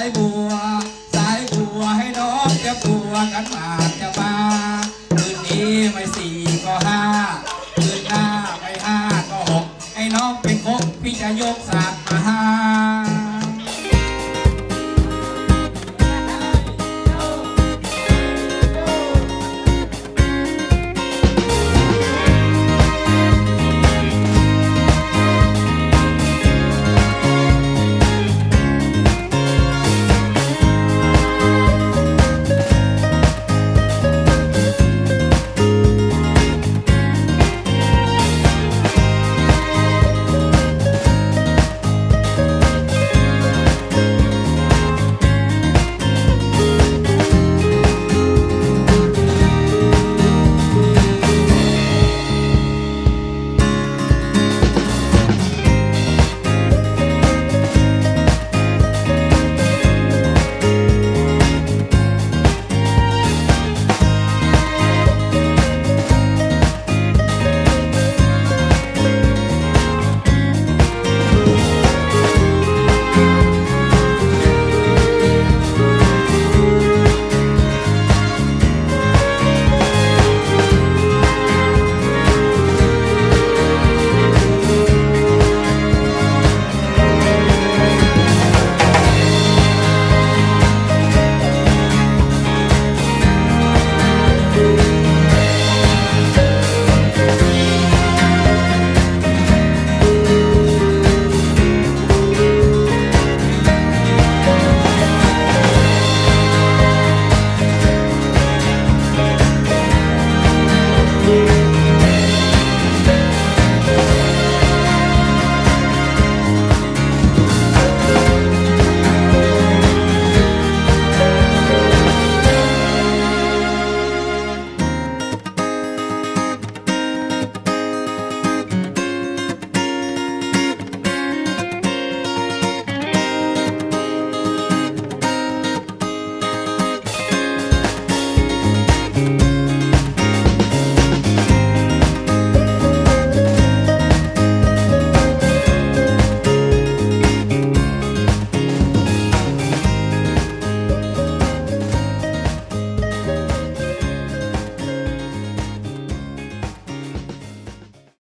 ายบัว สายบัวให้น้องจะบัวกันมากจะมาคืนนี้ไม่สี่ก็ห้าคืนหน้าไม่ห้าก็หกให้น้องเป็นคกพี่จะยกสา